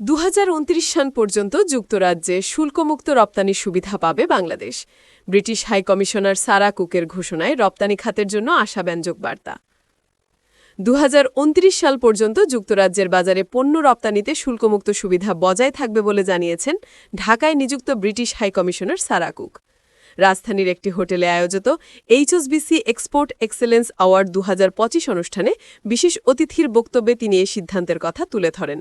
দু হাজার উনত্রিশ সাল পর্যন্ত যুক্তরাজ্যে শুল্কমুক্ত রপ্তানি সুবিধা পাবে Bangladesh. British high commissioner Sarah কুকের ঘোষণায় রপ্তানি খাতের জন্য আশাব্যঞ্জক বার্তা। দু হাজার উনত্রিশ সাল পর্যন্ত যুক্তরাজ্যের বাজারে পণ্য রপ্তানিতে শুল্কমুক্ত সুবিধা বজায় থাকবে বলে জানিয়েছেন ঢাকায় নিযুক্ত British high commissioner Sarah Cook. রাজধানীর একটি হোটেলে আয়োজিত এইচএসবিসি এক্সপোর্ট এক্সেলেন্স অ্যাওয়ার্ড দু হাজার পঁচিশ অনুষ্ঠানে বিশেষ অতিথির বক্তব্যে তিনি এই সিদ্ধান্তের কথা তুলে ধরেন।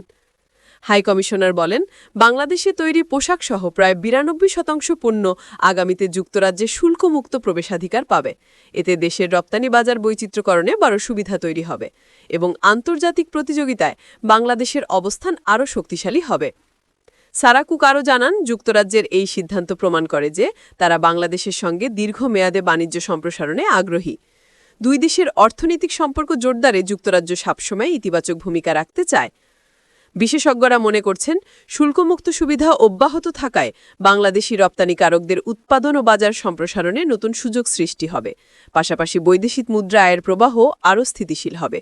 হাই কমিশনার বলেন, বাংলাদেশে তৈরি পোশাকসহ প্রায় বিরানব্বই শতাংশ পণ্য আগামীতে যুক্তরাজ্যে শুল্কমুক্ত প্রবেশাধিকার পাবে। এতে দেশের রপ্তানি বাজার বৈচিত্র্যকরণে বড় সুবিধা তৈরি হবে এবং আন্তর্জাতিক প্রতিযোগিতায় বাংলাদেশের অবস্থান আরও শক্তিশালী হবে। সারাকুক আরও জানান, যুক্তরাজ্যের এই সিদ্ধান্ত প্রমাণ করে যে তারা বাংলাদেশের সঙ্গে দীর্ঘমেয়াদে বাণিজ্য সম্প্রসারণে আগ্রহী। দুই দেশের অর্থনৈতিক সম্পর্ক জোরদারে যুক্তরাজ্য সবসময় ইতিবাচক ভূমিকা রাখতে চায়। বিশেষজ্ঞরা মনে করছেন, শুল্কমুক্ত সুবিধা অব্যাহত থাকায় বাংলাদেশি রপ্তানিকারকদের উৎপাদন ও বাজার সম্প্রসারণে নতুন সুযোগ সৃষ্টি হবে। পাশাপাশি বৈদেশিক মুদ্রা আয়ের প্রবাহ আরও স্থিতিশীল হবে।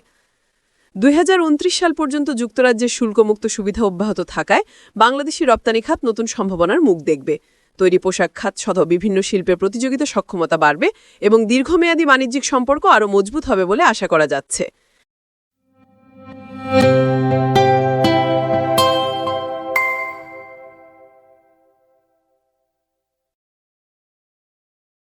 দুই হাজার উনত্রিশ সাল পর্যন্ত যুক্তরাজ্যের শুল্কমুক্ত সুবিধা অব্যাহত থাকায় বাংলাদেশি রপ্তানি খাত নতুন সম্ভাবনার মুখ দেখবে। তৈরি পোশাক খাত সহ বিভিন্ন শিল্পের প্রতিযোগিতা সক্ষমতা বাড়বে এবং দীর্ঘমেয়াদী বাণিজ্যিক সম্পর্ক আরও মজবুত হবে বলে আশা করা যাচ্ছে।